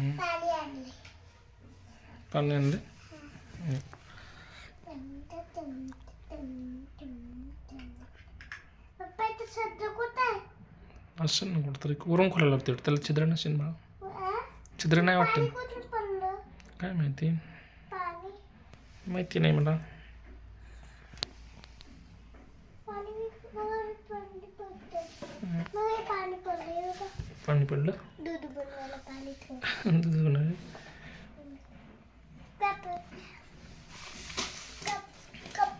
हं. पाणी आणले पाणी आणले पप्पा इथं सध्या कुठं आहे असेल ना कुठंतरी वरून खोलायला लागते वाटतं. त्याला छिद्र नसेल बा आ? छिद्र नाही पाणी वाटतं कुठून पडलं काय माहिती पाणी माहिती नाही मला पाणी बघा, पाणी पडतं मग हे पाणी पडलं पाणी ठेव दूध बनवलं. कप कप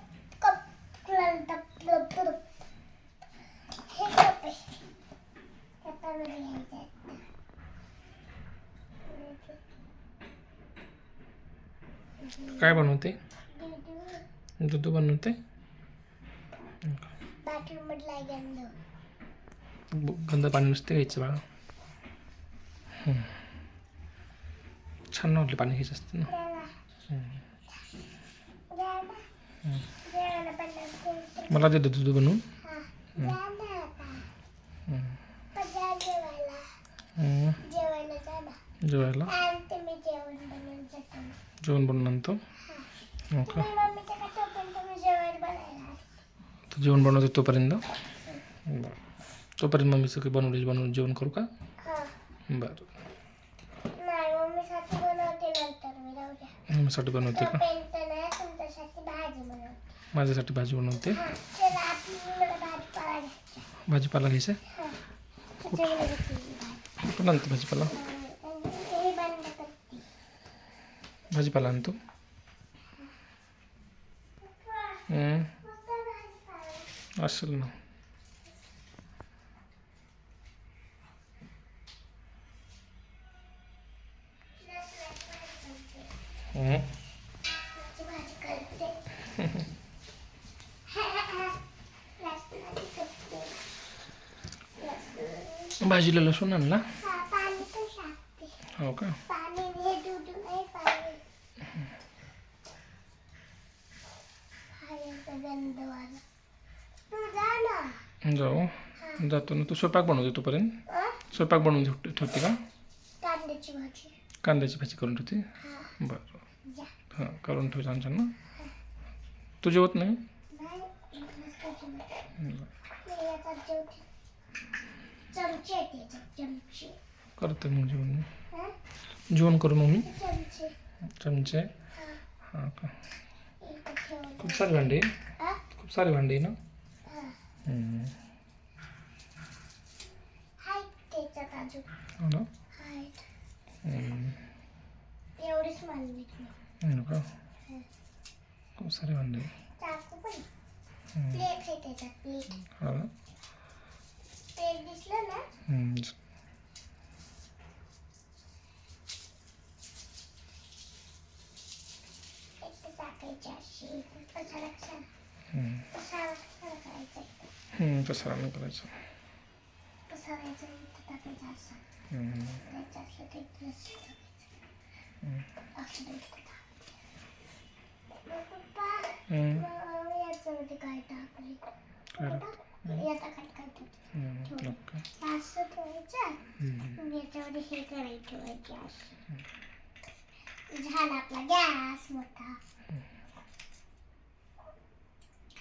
कप कप लप लप लप हे कप आहे कपामध्ये घ्यायचं आहे. काय बनवते दूध दूध बनवते बाथरूममधला गंध ब- गंध पाणी नसते घ्यायचं बाळा हं. छान वाटलं पाणी घ्यायचं असतं ना. मला दे दूध बनवून. जेवायला जेवण बनवून आणतो का तुम्ही मम्मीच्या का तोपर्यंत तुम्ही जेवण बनवतो तोपर्यंत? बरं. तोपर्यंत मम्मीचं काही बनवलेलं बनवून जेवण करू का? बरं नाही मम्मीसाठी बनवते नंतर मी साठी बनवते का? माझ्यासाठी भाजी बनवते. भाजीपाला घ्यायचा कुठून आणते भाजीपाला? भाजीपाला आणतो. असेल ना हं. लसणाची भाजी करते लसणाची करते लसूण भाजीला लसूण आणला हा का जाऊ जातो ना तू स्वयंपाक बनवते तोपर्यंत? स्वयंपाक बनवून ठेव- ठेवते का कांद्याची भाजी कांद्याची भाजी करून ठेवते हा बरं हां करून ठेव छान छान ना तू जेवत. नाही करते मग जेवण? जेवण करू मग मी? चमचे. हा. का? खूप सारी भांडी? खूप सारी भांडी आहे ना? हो. ना? हाय हं. एवढीच का खूप सारी भांडी पण हं. प्लेट आहे त्याच्यात प्लेट हो प्लेट दिसलं ना एक टाकायची पसारा नाही करायचा पसारायचा हं. त्याच्या असलं ते प्लस हं. असं इथं टाकायचं. मग पप्पा हं. मग याच्यामध्ये काय टाकले काय टाकलं? याचा काय काय टाकलं हं. ओके असं ठेवायचं हं. मग याच्यामध्ये हे करायची ठेवायची असं झाला आपला गॅस मोठा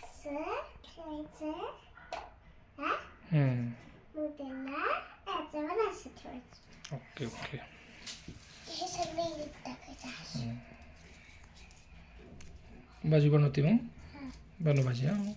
असं ठेवायचं हा हं. मग त्यांना याच्यावर असं ठेवायचं ओके ओके हे सगळं इथे टाकायचं असं भाजी बनवते मग? हा. बनव भाजी हां.